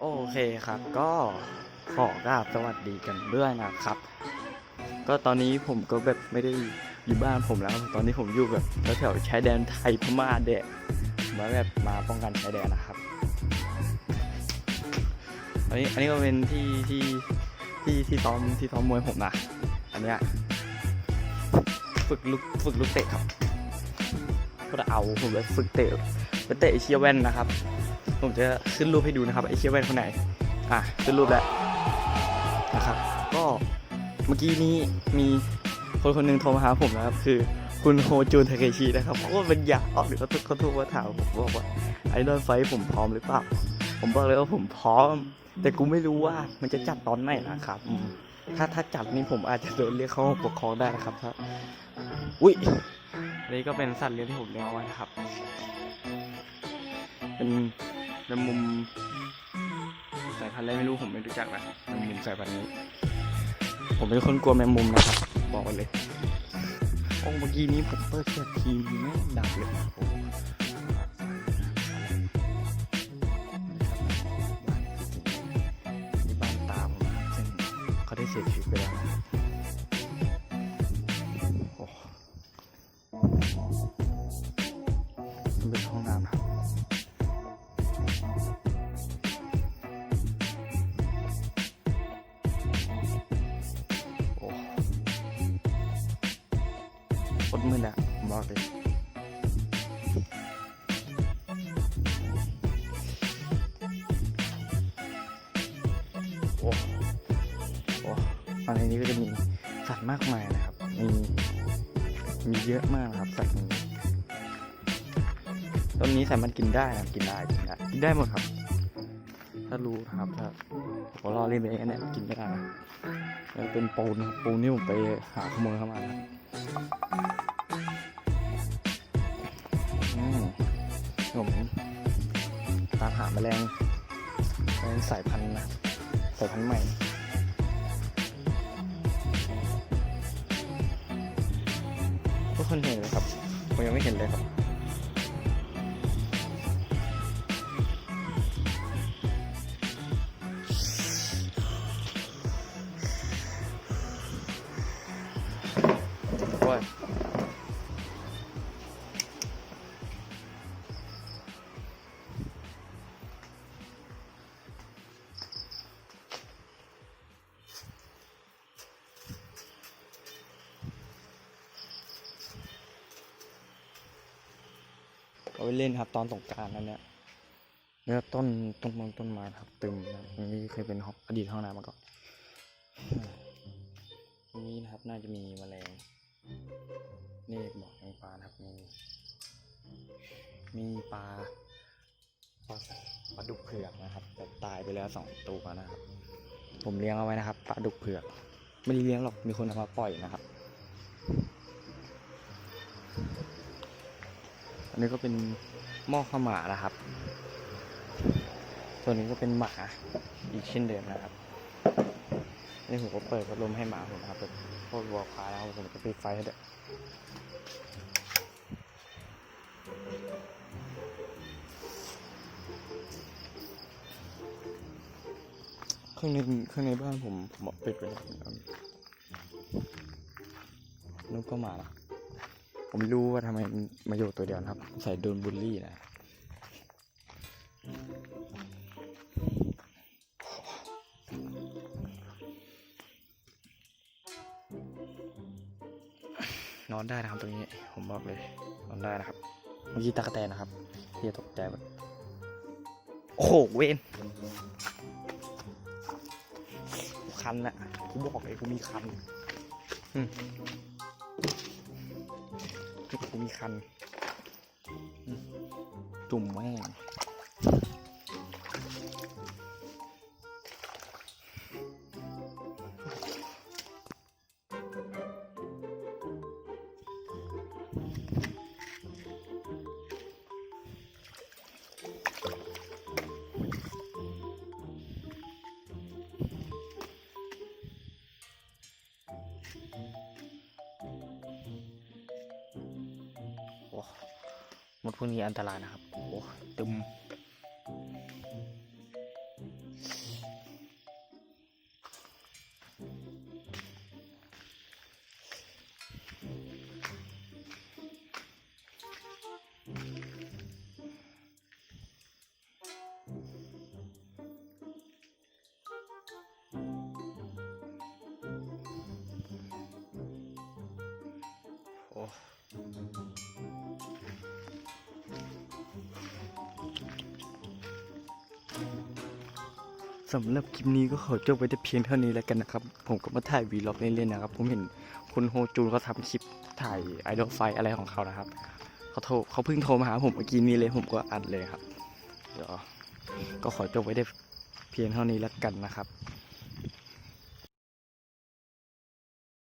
โอเคครับก็ขอกราบสวัสดีกันด้วยนะครับ ก็ตอนนี้ผมก็แบบไม่ได้อยู่บ้านผมแล้ว ตอนนี้ผมอยู่แบบแถวชายแดนไทยพม่าเดะมาแบบมาป้องกันชายแดนนะครับ อันนี้อันนี้ก็เป็นที่ที่ที่ที่ซ้อมที่ซ้อมมวยผมนะ อันเนี้ยฝึกลุกฝึกลุกเตะครับก็จะเอาผมไปฝึกเตะไปเตะเชียแว่นนะครับ ผมจะขึ้นรูปให้ดูนะครับไอเชียวแว่นคนไหนอะขึ้นรูปแล้วนะครับ ก็เมื่อกี้นี้มีคนคนหนึงโทรมาหาผมนะครับ คือคุณโฮจูนทาเคชินะครับโคตรเป็นอยากออกหรือเขาเขาโทรมาถามผมบอกว่าไอดอลไฟผมพร้อมหรือเปล่าผมบอกเลยว่าผมพร้อม แต่กูไม่รู้ว่ามันจะจัดตอนไหนนะครับถ้าถ้าจัดนี่ผมอาจจะโดนเรียกเข้าปกครองได้นะครับถ้าอุ้ยนนี้ก็เป็นสัตว์เลี้ยงที่ผมเลี้ยงไว้นะครับ เป็น แมงมุมสายพันธุ์อะไรไม่รู้ผมไม่รู้จักนะแมงมุมสายพันธุ์นี้ ผมเป็นคนกลัวแมงมุมนะครับ บอกกันเลยโอ้เมื่อกี้นี้ผมเปิดแค่ทีมไม่งดับเลยโอ้นี่บ้านตามผมนะซึ่งเขาได้เสียชีวิตไปแล้วนะโอ้มันเป็นห้องน้ำนะครับ อดมือนะผมบอกเลยโอ้โอ้ตอนนี้ก็จะมีสัตว์มากมายนะครับ มีมีเยอะมากนะครับสัตว์นี้ต้นนี้สามารถกินได้นะกินได้กินได้กินได้หมดครับ ถ้ารู้ครับถ้าผมรอเล่นไปเองเนี่ยกินไม่ได้นะมันเป็นปูนครับปูนที่ผมไปหาขโมยเข้ามานะ อืมผมตามหาแมลงแมลงสายพันธุ์นะสายพันธุ์ใหม่ทุกคนเห็นเลยครับ ผมยังไม่เห็นเลยครับ เอาไปเล่นครับตอนสงกรารนั่นเนี่ยแล้วต้นต้นมงต้นไม้ครับตึมนะตรงนี้เคยเป็นห้องอดีตห้องน้ำมาก่อนตรงนี้นะครับน่าจะมีแมลงนี่บอกยังปลานะครับมีมีปลาปลาปลาดุกเผือกนะครับแต่ตายไปแล้วสองตัวนะครับ ผมเลี้ยงเอาไว้นะครับปลาดุกเผือก ไม่ได้เลี้ยงหรอกมีคนเอามาปล่อยนะครับ นี้ก็เป็นหม้อข้าวหมานะครับตัวนี้ก็เป็นหมาอีกเช่นเดิมนะครับ นี่ผมก็เปิดพัดลมให้หมาผมนะครับแบบพวกวัวคายนะครับผมก็ปิดไฟให้ด้วยข้างในข้างในบ้านผมผมปิดไปแล้วนะครับนกก็มานะ ผมไม่รู้ว่าทำไมมาอยู่ตัวเดียวนะครับ ใส่โดนบูลลี่นะนอนได้นะครับตรงนี้ผมบอกเลยนอนได้นะครับเมื่อกี้ตากแตนนะครับที่ตกใจแบบโอ้โหเวนคันอะกูบอกเลยกูมีคันอืม กูมีคัน จุ่มแม่ง มดพวกนี้อันตรายนะครับ โอ้ตึมโอ้ สำหรับคลิปนี้ก็ขอจบไว้แต่เพียงเท่านี้แล้วกันนะครับ ผมก็มาถ่ายวีล็อกเล่นๆนะครับ ผมเห็นคุณโฮจูนเขาทำคลิปถ่ายไอดอลไฟอะไรของเขานะครับเขาโทรเขาเพิ่งโทรมาหาผมเมื่อกี้นี้เลยผมก็อัดเลยครับ เดี๋ยวก็ขอจบไว้ได้เพียงเท่านี้แล้วกันนะครับ